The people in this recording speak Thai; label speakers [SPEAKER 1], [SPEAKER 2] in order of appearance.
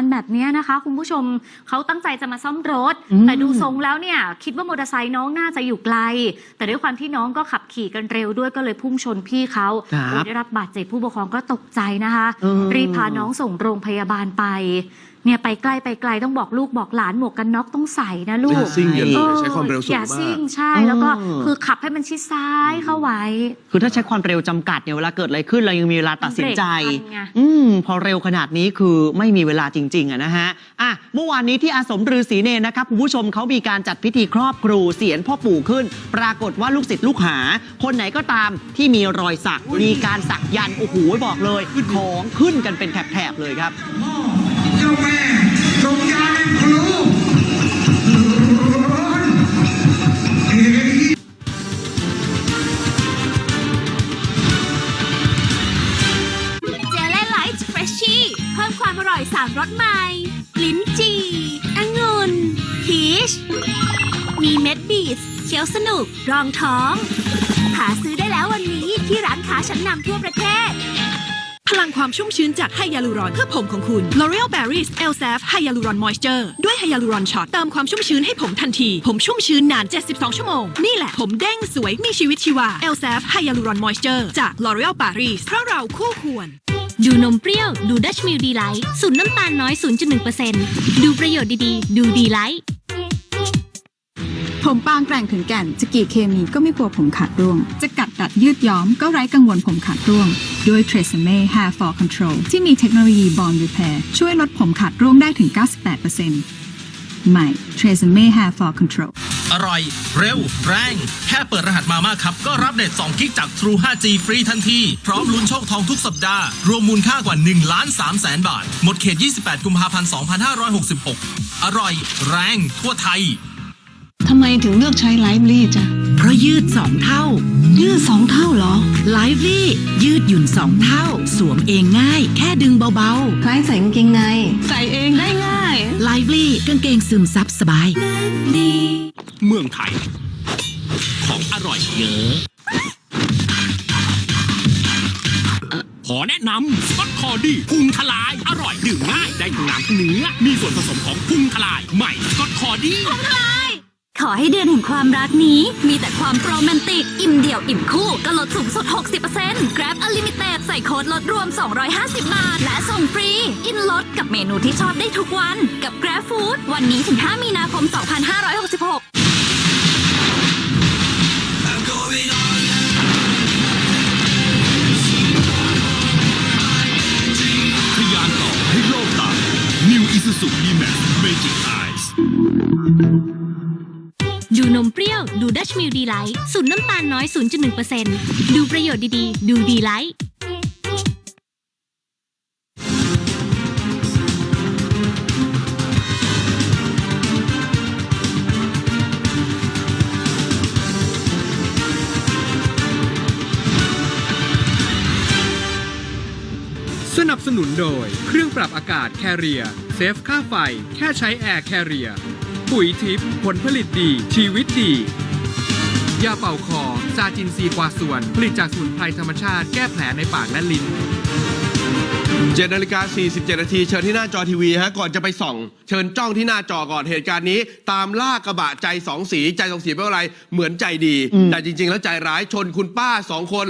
[SPEAKER 1] การแบบเนี้ยนะคะ คุณผู้ชมเขาตั้งใจจะมาซ่อมรถ
[SPEAKER 2] อืม
[SPEAKER 1] แต่ดูทรงแล้วเนี่ย คิดว่ามอเตอร์ไซค์น้องน่าจะอยู่ไกล แต่ด้วยความที่น้องก็ขับขี่กันเร็วด้วยก็เลยพุ่งชนพี่เขา
[SPEAKER 2] ครับ
[SPEAKER 1] โอ้ยได้รับบาดเจ็บผู้ปกครองก็ตกใจนะคะ
[SPEAKER 2] เออ
[SPEAKER 1] รีบพาน้องส่งโรงพยาบาลไปเนี่ยไปใกล้ไปไกลต้องบอกลูกบอกหลานหมวกกันน็อกต้องใส่นะลู
[SPEAKER 3] อย่ากซิ่งอย่า
[SPEAKER 2] เออ
[SPEAKER 3] ใช้ความเร็วสู
[SPEAKER 1] องย่า
[SPEAKER 3] มา
[SPEAKER 1] ซิ่ง
[SPEAKER 3] ก
[SPEAKER 1] ใช่
[SPEAKER 2] เออ
[SPEAKER 1] แล้วก็คือขับให้มันชิดซ้ายเข้าไว้
[SPEAKER 2] คือถ้าใช้ความเร็วจำกัดเนี่ยเวลาเกิดอะไรขึ้นเรายังมีเวลาตัดสินใจ
[SPEAKER 1] เบรกทันไง
[SPEAKER 2] อืมพอเร็วขนาดนี้คือไม่มีเวลาจริงๆอะนะฮะอะเมื่อวานนี้ที่อาสมฤาษีเนรนะครับคุณผู้ชมเขามีการจัดพิธีครอบครูเสียนพ่อปู่ขึ้น ปรากฏว่าลูกศิษย์ลูกหา คนไหนก็ตามที่มีรอยสักมีการสักยันต์โอ้โหบอกเลย ของขึ้นกันเป็นแถบๆเลยครับ
[SPEAKER 4] เจ
[SPEAKER 5] ลไลท์เฟรชชี่เพิ่มความอร่อยสามรสใหม่ ลิ้นจี่องุ่นพีช มีเม็ดบีทเคี้ยวสนุก รองท้อง หาซื้อได้แล้ววันนี้ที่ร้านค้าชั้นนำทั่วประเทศ
[SPEAKER 6] พลังความชุ่มชื้นจากไฮยาลูรอนเพื่อผมของคุณ L'Oreal Berries El s a f Hyaluron Moisture ด้วยไฮยาลูรอนช็อตเติมความชุ่มชื้นให้ผมทันที ผมชุ่มชื้นนาน 72 ชั่วโมง นี่แหละผมเด้งสวยมีชีวิตชีวา El s a f Hyaluron Moisture จาก L'Oreal Paris เพราะเราคู่ควร
[SPEAKER 5] ดูนมเปรี้ยว ดูดัชมิลดีไลท์สูนน้ำตาลน้อย 0.1%ดูประโยชน์ดีๆ ดูดีไลท์
[SPEAKER 7] ผมปางแกร่งถึงแก่นจะกี่เคมีก็ไม่กลัวผมขาดร่วง จะกัดตัดยืดย้อมก็ไร้กังวลผมขาดร่วง ด้วย Tresemme Hair Fall Control ที่มีเทคโนโลยี Bond Repair ช่วยลดผมขาดร่วงได้ถึง 98%ใหม่ Tresemme Hair Fall Control
[SPEAKER 8] อร่อย เร็ว แรง แค่เปิดรหัสมาม่าครับ ก็รับเด็ด2กิกจาก True 5G ฟรีทันที พร้อมลุ้นโชคทองทุกสัปดาห์ รวมมูลค่ากว่า1ล้าน3แสนบาท หมดเขต 28 กุมภาพันธ์ 2566 อร่อย แรง ทั่วไทย
[SPEAKER 9] ทำไมถึงเลือกใช้ไลฟ์ลี่จ้ะ
[SPEAKER 6] เพราะยืด2เท่า
[SPEAKER 9] ยืดสองเท่าเหรอ
[SPEAKER 6] ไลฟ์ลี่ยืดหยุ่น2เท่า สวมเองง่าย แค่ดึงเบา
[SPEAKER 9] คล้ายใส่กางเกงใน ใส่เองได้ง่าย
[SPEAKER 6] ๆไลฟ์ลี่กางเกงซึมซับสบาย
[SPEAKER 8] เมืองไทย ของอร่อยเยอะ ขอแนะนำสกอตคอดี้พุงทลาย อร่อยดื่มง่ายได้ทั้งน้ำทั้งเนื้อ มีส่วนผสมของพุงทลาย ใหม่สกอตคอดี้
[SPEAKER 5] ขอให้เดือนแห่งความรักนี้ มีแต่ความโรแมนติก อิ่มเดี่ยวอิ่มคู่ ก็ลดสูงสุด 60% Grab Unlimited ใส่โค้ดลดรวม 250 บาท และส่งฟรี อินลดกับเมนูที่ชอบได้ทุกวัน กับ Grab Food วันนี้ถึง 5 มีนาคม 2566
[SPEAKER 8] ทยานต่อให้โลกตา New Isuzu D-Max Magic Eyes
[SPEAKER 5] นมเปรี้ยว ดูดัชมิลดีไลท์สูนน้ำตาลน้อย 0.1%ดูประโยชน์ดีๆ ดูดีไลท์
[SPEAKER 10] สนับสนุนโดย เครื่องปรับอากาศแคเรียเซฟค่าไฟ แค่ใช้แอร์แคเรียปุ๋ยทิพย์ผลผลิตดี ชีวิตดี ยาเป่าคอซาจินซีกวาส่วน ผลิตจากสมุนไพรธรรมชาติแก้แผลในปากและลิ้น
[SPEAKER 3] 7นาฬิกา47 นาทีเชิญที่หน้าจอทีวีฮะก่อนจะไปส่อง เชิญจ้องที่หน้าจอก่อนเหตุการณ์นี้ ตามล่ากระบะใจสองสีใจสองสีเป็นอะไร เหมือนใจดี
[SPEAKER 2] อืม
[SPEAKER 3] แต่จริง ๆ แล้วใจร้ายชนคุณป้าสองคน